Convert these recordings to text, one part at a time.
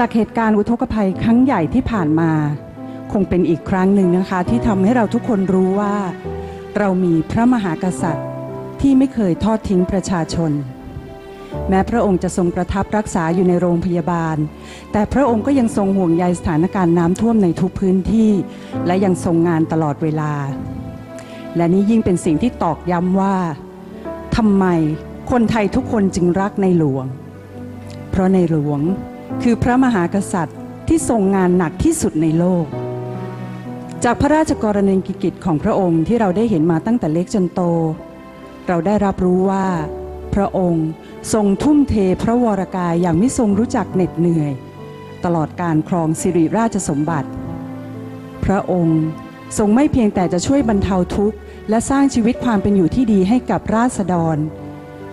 จากเหตุการณ์อุทกภัยครั้งใหญ่ที่ผ่านมา คงเป็นอีกครั้งหนึ่งนะคะที่ทำให้เราทุกคนรู้ว่า เรามีพระมหากษัตริย์ที่ไม่เคยทอดทิ้งประชาชน แม้พระองค์จะทรงประทับรักษาอยู่ในโรงพยาบาล แต่พระองค์ก็ยังทรงห่วงใยสถานการณ์น้ำท่วมในทุกพื้นที่ และยังทรงงานตลอดเวลา และนี่ยิ่งเป็นสิ่งที่ตอกย้ำว่าทำไมคนไทยทุกคนจึงรักในหลวง เพราะในหลวง คือพระมหากษัตริย์ที่ทรงงานหนักที่สุดในโลก จากพระราชกรณียกิจของพระองค์ที่เราได้เห็นมาตั้งแต่เล็กจนโต เราได้รับรู้ว่า พระองค์ทรงทุ่มเทพระวรกายอย่างไม่ทรงรู้จักเหน็ดเหนื่อย ตลอดการครองสิริราชสมบัติ พระองค์ทรงไม่เพียงแต่จะช่วยบรรเทาทุกข์ และสร้างชีวิตความเป็นอยู่ที่ดีให้กับราษฎร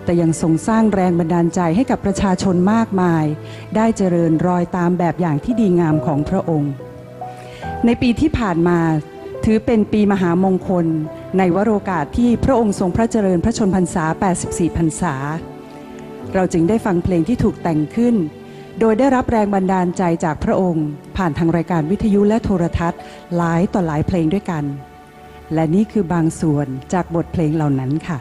แต่ยังทรงสร้างแรงบันดาลใจให้กับประชาชนมากมาย ได้เจริญรอยตามแบบอย่างที่ดีงามของพระองค์ ในปีที่ผ่านมาถือเป็นปีมหามงคล ในวโรกาสที่พระองค์ทรงพระเจริญพระชนพรรษา 84 พรรษา เราจึงได้ฟังเพลงที่ถูกแต่งขึ้น โดยได้รับแรงบันดาลใจจากพระองค์ ผ่านทางรายการวิทยุและโทรทัศน์ หลายต่อหลายเพลงด้วยกัน และนี่คือบางส่วนจากบทเพลงเหล่านั้นค่ะ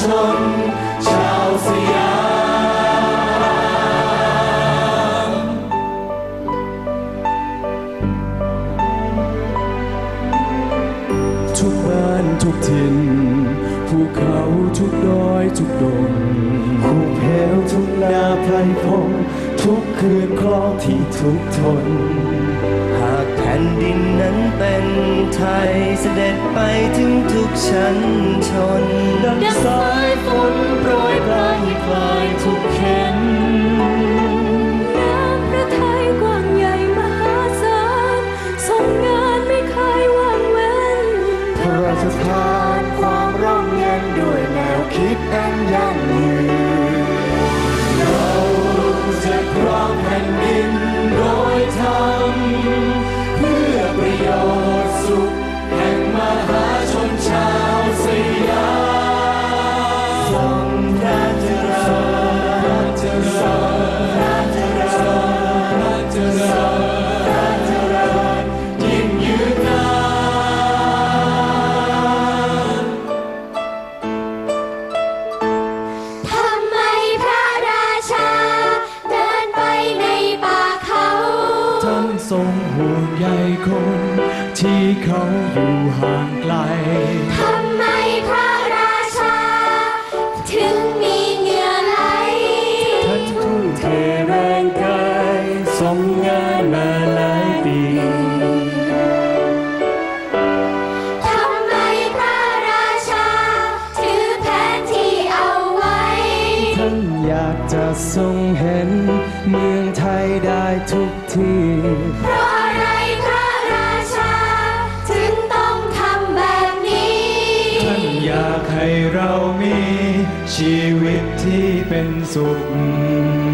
ชนชาวสยามทุกบ้านทุกถิ่นภูเขาทุกดอยทุกดงภูเพวทุกนาไพรพง ทุกคือนคลองที่ทุกทน หากแผ่นดินนั้นเป็นไทยเสด็จไปถึงทุกชั้นชน ดังสายฝนโปรยปลายคลาย เขาอยู่ห่างไกล ทำไมพระราชา ถึงมีเหงื่อไหล ท่านทุ่มเทแรงกายทรงงานมาหลายปีทำไมพระราชา ถือแผนที่เอาไว้ ท่านอยากจะทรงเห็น เมืองไทยได้ทุกที่ ชีวิตที่เป็นสุข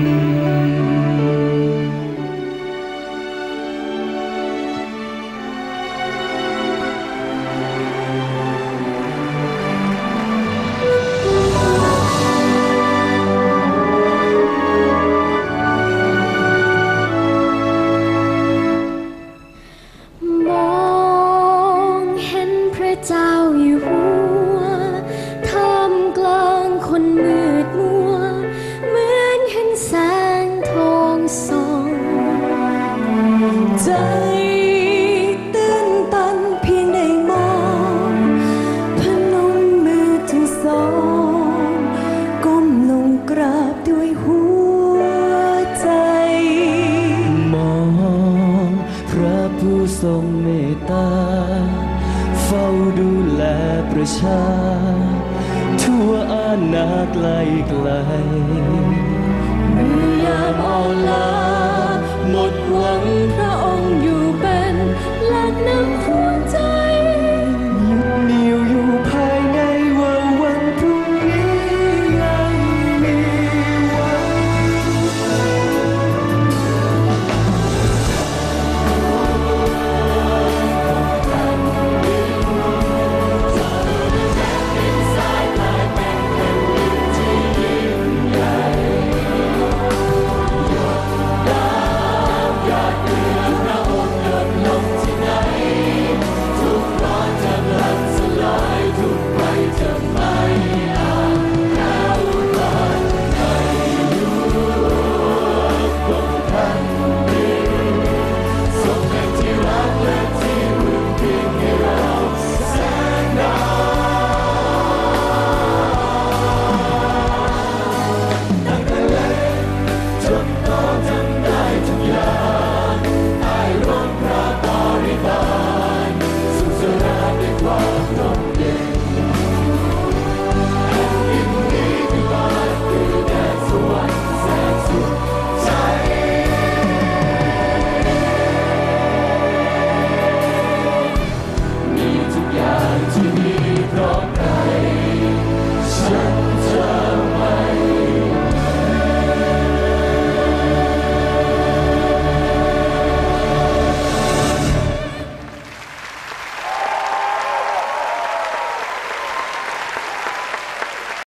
ทรงเมตตา เฝ้าดูแลประชา ทั่วอาณาไกลไกลเมื่อยามอ่อนล้าหมดหวังพระองค์อยู่เป็นหลักนำคร